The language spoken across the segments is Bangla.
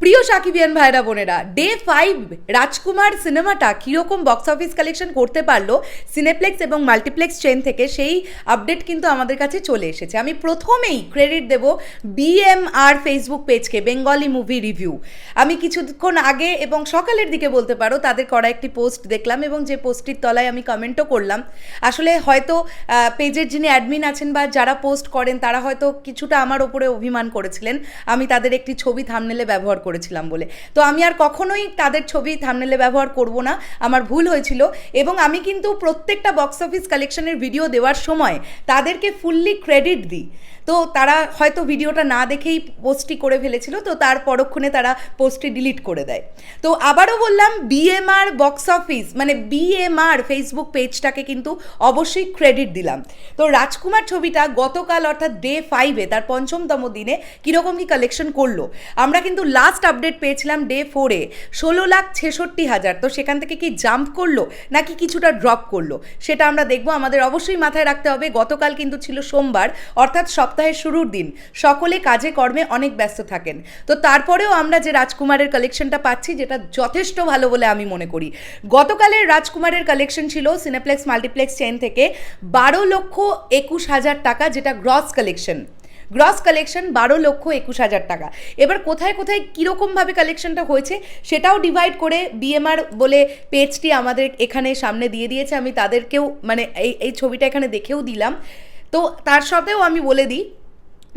প্রিয় সাকিবিয়ান ভাইরা বোনেরা ডে ফাইভ রাজকুমার সিনেমাটা কীরকম বক্স অফিস কালেকশন করতে পারল সিনেপ্লেক্স এবং মাল্টিপ্লেক্স চেন থেকে সেই আপডেট কিন্তু আমাদের কাছে চলে এসেছে। আমি প্রথমেই ক্রেডিট দেব বিএমআর ফেসবুক পেজকে বেঙ্গলি মুভি রিভিউ আমি কিছুক্ষণ আগে এবং সকালের দিকে বলতে পারো, তাদের করা একটি পোস্ট দেখলাম এবং যে পোস্টটির তলায় আমি কমেন্টও করলাম। আসলে হয়তো পেজের যিনি অ্যাডমিন আছেন বা যারা পোস্ট করেন, তারা হয়তো কিছুটা আমার ওপরে অভিমান করেছিলেন। আমি তাদের একটি ছবি থামনেলে ব্যবহার করেছিলাম বলে। তো আমি আর কখনোই তাদের ছবি থামনেলে ব্যবহার করব না, আমার ভুল হয়েছিল। এবং আমি কিন্তু প্রত্যেকটা বক্স অফিস কালেকশনের ভিডিও দেওয়ার সময় তাদেরকে ফুললি ক্রেডিট দিই। তো তারা হয়তো ভিডিওটা না দেখেই পোস্টটি করে ফেলেছিল, তো তার পরক্ষণে তারা পোস্টটি ডিলিট করে দেয়। তো আবারও বললাম বিএমআর বক্স অফিস মানে বিএমআর ফেসবুক পেজটাকে কিন্তু অবশ্যই ক্রেডিট দিলাম। তো রাজকুমার ছবিটা গতকাল অর্থাৎ ডে ফাইভে তার পঞ্চমতম দিনে কীরকম কি কালেকশন করল? আমরা কিন্তু লাস্ট আপডেট পেয়েছিলাম ডে ফোরে ষোলো লাখ ছেষট্টি হাজার। তো সেখান থেকে কি জাম্প করল, নাকি কিছুটা ড্রপ করল? সেটা আমরা দেখব। আমাদের অবশ্যই মাথায় রাখতে হবে, গতকাল কিন্তু ছিল সোমবার, অর্থাৎ সপ্তাহের শুরুর দিন সকলে কাজে কর্মে অনেক ব্যস্ত থাকেন। তো তারপরেও আমরা যে রাজকুমারের কালেকশনটা পাচ্ছি, যেটা যথেষ্ট ভালো বলে আমি মনে করি। গতকালের রাজকুমারের কালেকশন ছিল সিনেপ্লেক্স মাল্টিপ্লেক্স চেন থেকে বারো লক্ষ একুশ হাজার টাকা, যেটা গ্রস কালেকশন গ্রস কালেকশন বারো লক্ষ একুশ হাজার টাকা। এবার কোথায় কোথায় কীরকমভাবে কালেকশনটা হয়েছে সেটাও ডিভাইড করে বিএমআর বলে পেজটি আমাদের এখানে সামনে দিয়ে দিয়েছে। আমি তাদেরকেও মানে এই এই ছবিটা এখানে দেখেও দিলাম। তো তার সাথেও আমি বলে দিই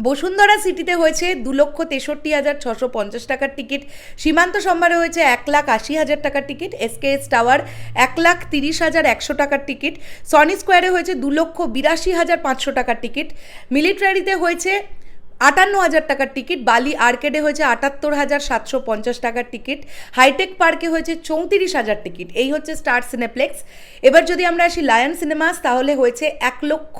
বসুন্ধরা সিটিতে হয়েছে দু লক্ষ তেষট্টি হাজার ছশো পঞ্চাশ টাকার টিকিট। সীমান্ত সম্ভারে হয়েছে এক লাখ আশি হাজার টাকার টিকিট। এসকেএস টাওয়ার এক লাখ তিরিশ হাজার একশো টাকার টিকিট। সনি স্কোয়ারে হয়েছে দু লক্ষ বিরাশি হাজার পাঁচশো টাকার টিকিট। মিলিটারিতে হয়েছে আটান্ন হাজার টাকার টিকিট, বালি আর্কেডে হয়েছে আটাত্তর হাজার সাতশো পঞ্চাশ টাকার টিকিট, হাইটেক পার্কে হয়েছে চৌত্রিশ হাজার টিকিট। এই হচ্ছে স্টার সিনেপ্লেক্স। এবার যদি আমরা আসি লায়ন সিনেমাস, তাহলে হয়েছে এক লক্ষ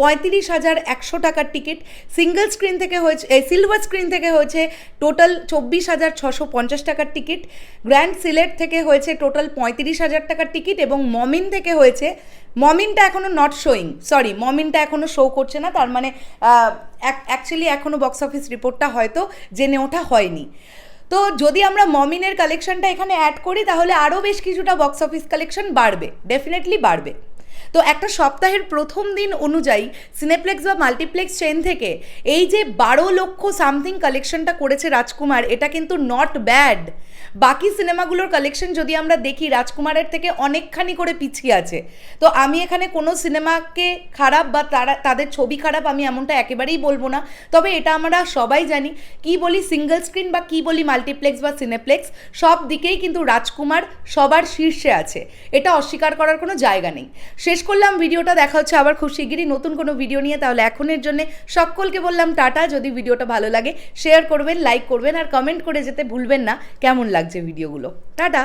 পঁয়ত্রিশ হাজার একশো টাকার টিকিট। সিঙ্গেল স্ক্রিন থেকে হয়েছে সিলভার স্ক্রিন থেকে হয়েছে টোটাল চব্বিশ হাজার ছশো পঞ্চাশ টাকার টিকিট। গ্র্যান্ড সিলেট থেকে হয়েছে টোটাল পঁয়ত্রিশ হাজার টাকার টিকিট এবং মমিন থেকে হয়েছে মমিনটা এখনও নট শোয়িং সরি মমিনটা এখনও শো করছে না, তার মানে অ্যাকচুয়ালি এখনও বক্স অফিস রিপোর্টটা হয়তো জেনে ওঠা হয়নি। তো যদি আমরা মমিনের কালেকশনটা এখানে অ্যাড করি, তাহলে আরও বেশ কিছুটা বক্স অফিস কালেকশন বাড়বে ডেফিনেটলি বাড়বে। তো একটা সপ্তাহের প্রথম দিন অনুযায়ী সিনেপ্লেক্স বা মাল্টিপ্লেক্স চেন থেকে এই যে বারো লক্ষ সামথিং কালেকশনটা করেছে রাজকুমার, এটা কিন্তু নট ব্যাড বাকি সিনেমাগুলোর কালেকশন যদি আমরা দেখি, রাজকুমারের থেকে অনেকখানি করে পিছিয়ে আছে। তো আমি এখানে কোনো সিনেমাকে খারাপ বা তারা, তাদের ছবি খারাপ আমি এমনটা একেবারেই বলব না। তবে এটা আমরা সবাই জানি, কি বলি সিঙ্গেল স্ক্রিন বা কি বলি মাল্টিপ্লেক্স বা সিনেপ্লেক্স সব দিকেই কিন্তু রাজকুমার সবার শীর্ষে আছে। এটা অস্বীকার করার কোনো জায়গা নেই। শেষ করলাম, ভিডিওটা দেখা হচ্ছে আবার খুব শিগগিরই নতুন কোনো ভিডিও নিয়ে। তাহলে এখনের জন্য সকলকে বললাম টাটা। যদি ভিডিওটা ভালো লাগে শেয়ার করবেন লাইক করবেন, আর কমেন্ট করে যেতে ভুলবেন না। কেমন লাগছে ভিডিওগুলো? টাটা!